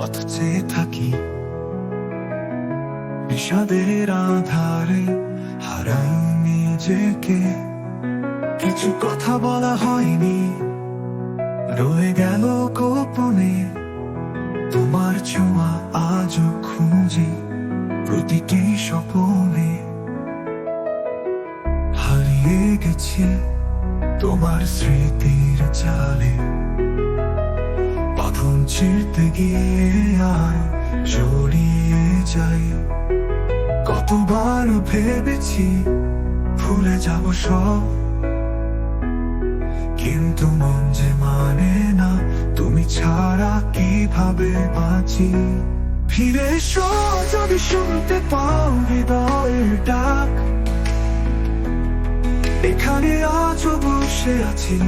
পথ। থাকি। বিষাদের আধারে হারাই নিজেকে। কিছু কথা বলা হয়নি, রয়ে গেল গোপনে। তোমার ছোঁয়া আজও খুঁজি প্রতিটি স্বপনে। হারিয়ে গেছি তোমার স্মৃতির চালে। গিয়ে আয় জড়িয়ে যাই। কতবার ভেবেছি ভুলে যাব সব। কিন্তু মন যে মানে না, তুমি ছাড়া কীভাবে বাঁচি? ফিরে এসো, যদি শুনতে পাও হৃদয়ের ডাক। এখানে আজও বসে আছি,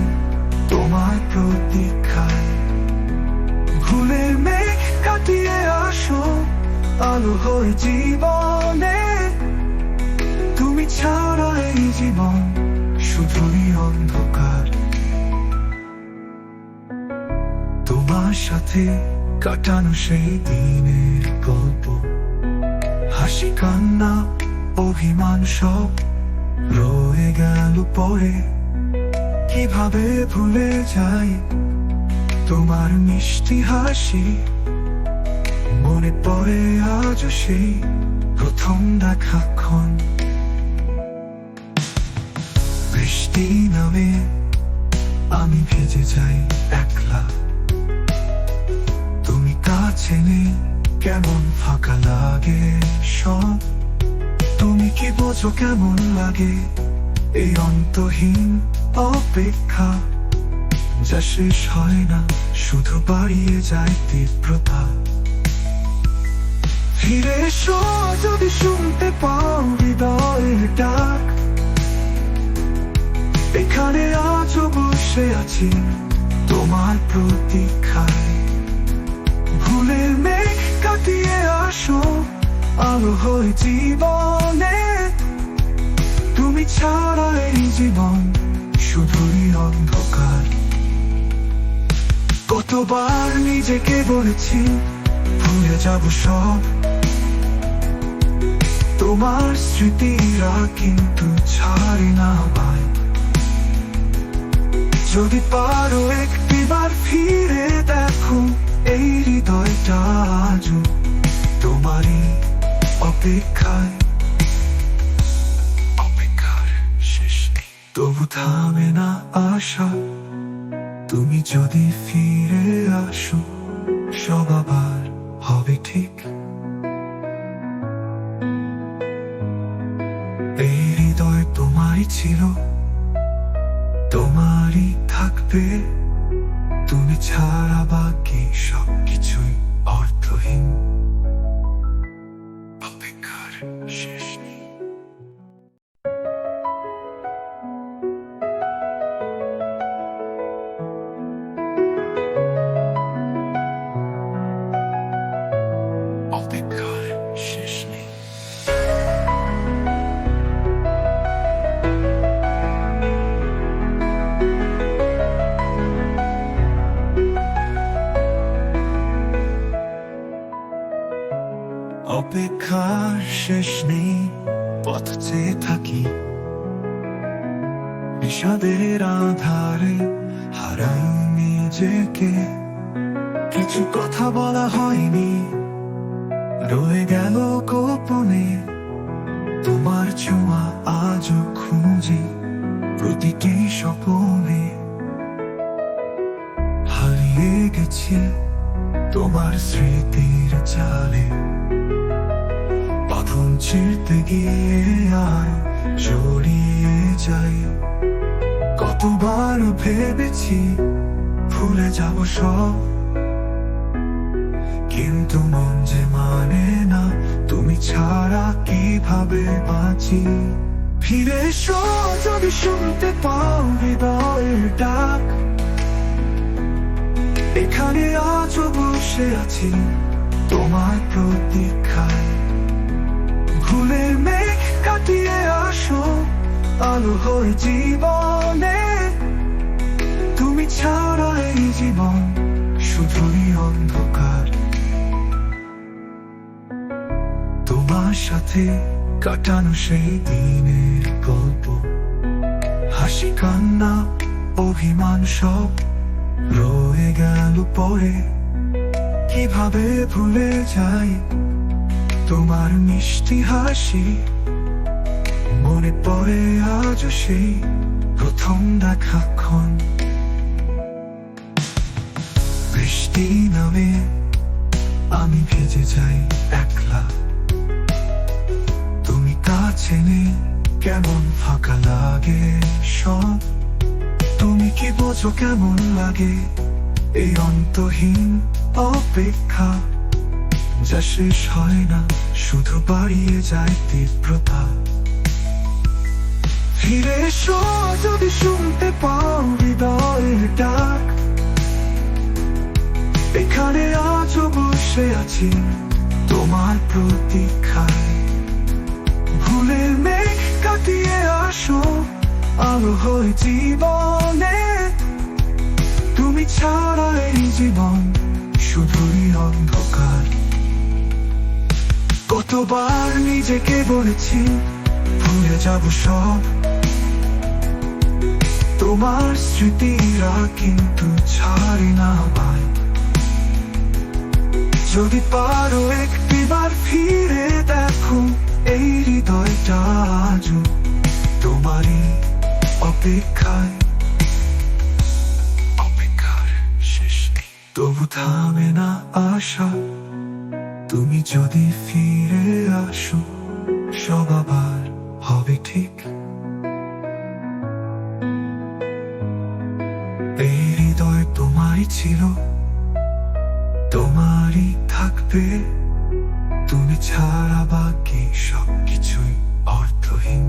তোমার প্রতীক্ষায়। ভুলের মেঘ কাটিয়ে আসো আলো হয়ে জীবনে। তুমি ছাড়া এই জীবন শুধুই অন্ধকার। তোমার সাথে কাটানো সেই দিনের গল্প। হাসি, কান্না, অভিমান সব রয়ে গেল পরে। কীভাবে ভুলে যাই তোমার মিষ্টি হাসি, মনে পড়ে আজ সেই প্রথম দেখাক্ষণ বৃষ্টি নামে আমি ভেজে যাই একলা। তুমি কাছে নেই কেমন ফাঁকা লাগে সব? তুমি কি বোঝো কেমন লাগে এই অন্তহীন অপেক্ষা? যা শেষ হয় না, শুধু বাড়িয়ে যায় তীব্রতা। ফিরে এসো যদি শুনতে পাও হৃদয়ের ডাক। এখানে আজও বসে আছি তোমার প্রতীক্ষায়। ভুলের মেঘ কাটিয়ে আসো, আলো হয়ে জীবনে। তুমি ছাড়া এই জীবন শুধুই অন্ধকার। কতবার নিজেকে বলেছি, ভুলে যাব সব। তোমার স্মৃতিরা কিন্তু ছাড়ি না আমায়। যদি পারো একটিবার ফিরে দেখো, এই হৃদয়টা আজও তোমারই অপেক্ষায়। অপেক্ষার শেষ তবু থামে না আশা। তুমি যদি ফিরে আসো, সব আবার হবে ঠিক। এই হৃদয় তোমারই ছিল, তোমারই থাকবে। তুমি ছাড়া বাকি সবকিছুই অর্থহীন। পথ। থাকি, বিষাদের আধারে হারাই নিজেকে। কিছু কথা বলা হয়নি, রয়ে গেল গোপনে। তোমার ছোঁয়া আজও খুঁজি প্রতিটি স্বপনে। হারিয়ে গেছি তোমার স্মৃতির চালে। বাঁধন গিয়ে জড়িয়ে যাই। কতবার ভেবেছি ভুলে যাব সব। কিন্তু মন যে মানে না, তুমি ছাড়া কীভাবে বাঁচি? ফিরে এসো, যদি শুনতে পাও হৃদয়ের ডাক। এখানে আজও বসে আছি, তোমার প্রতীক্ষায় আলো হয়ে জীবনে। তুমি ছাড়া এই জীবন শুধুই অন্ধকার। তোমার সাথে কাটানো সেই দিনের গল্প। হাসি, কান্না, অভিমান সব রয়ে গেল পরে। কীভাবে ভুলে যাই তোমার মিষ্টি হাসি? মনে পড়ে আজও সেই প্রথম দেখাক্ষণ বৃষ্টি নামে আমি ভেজে যাই একলা। তুমি কাছে নেই কেমন ফাঁকা লাগে সব? তুমি কি বোঝো কেমন লাগে এই অন্তহীন অপেক্ষা? যা শেষ হয় না, শুধু বাড়িয়ে যায় তীব্রতা। ফিরে এসো, যদি শুনতে পাও হৃদয়ের ডাক। এখানে আজও বসে আছি তোমার প্রতীক্ষায়। ভুলের মেঘ কাটিয়ে আসো, আলো হয়ে জীবনে। তুমি ছাড়া এই জীবন শুধুই অন্ধকার। কতবার নিজেকে বলেছি, ভুলে যাব সব। তোমার স্মৃতিরা কিন্তু ছাড়ি না আমায়। যদি পারো একটিবার ফিরে দেখো এই হৃদয়টা আজও তোমারই অপেক্ষায়। তবু থামে না আশা। তুমি যদি ফিরে আসো, সব আবার হবে ঠিক। তোমারই ছিল। তোমারই থাকবে। তুমি ছাড়া বাকি সব কিছুই অর্থহীন।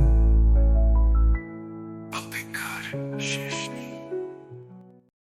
অপেক্ষার শেষ।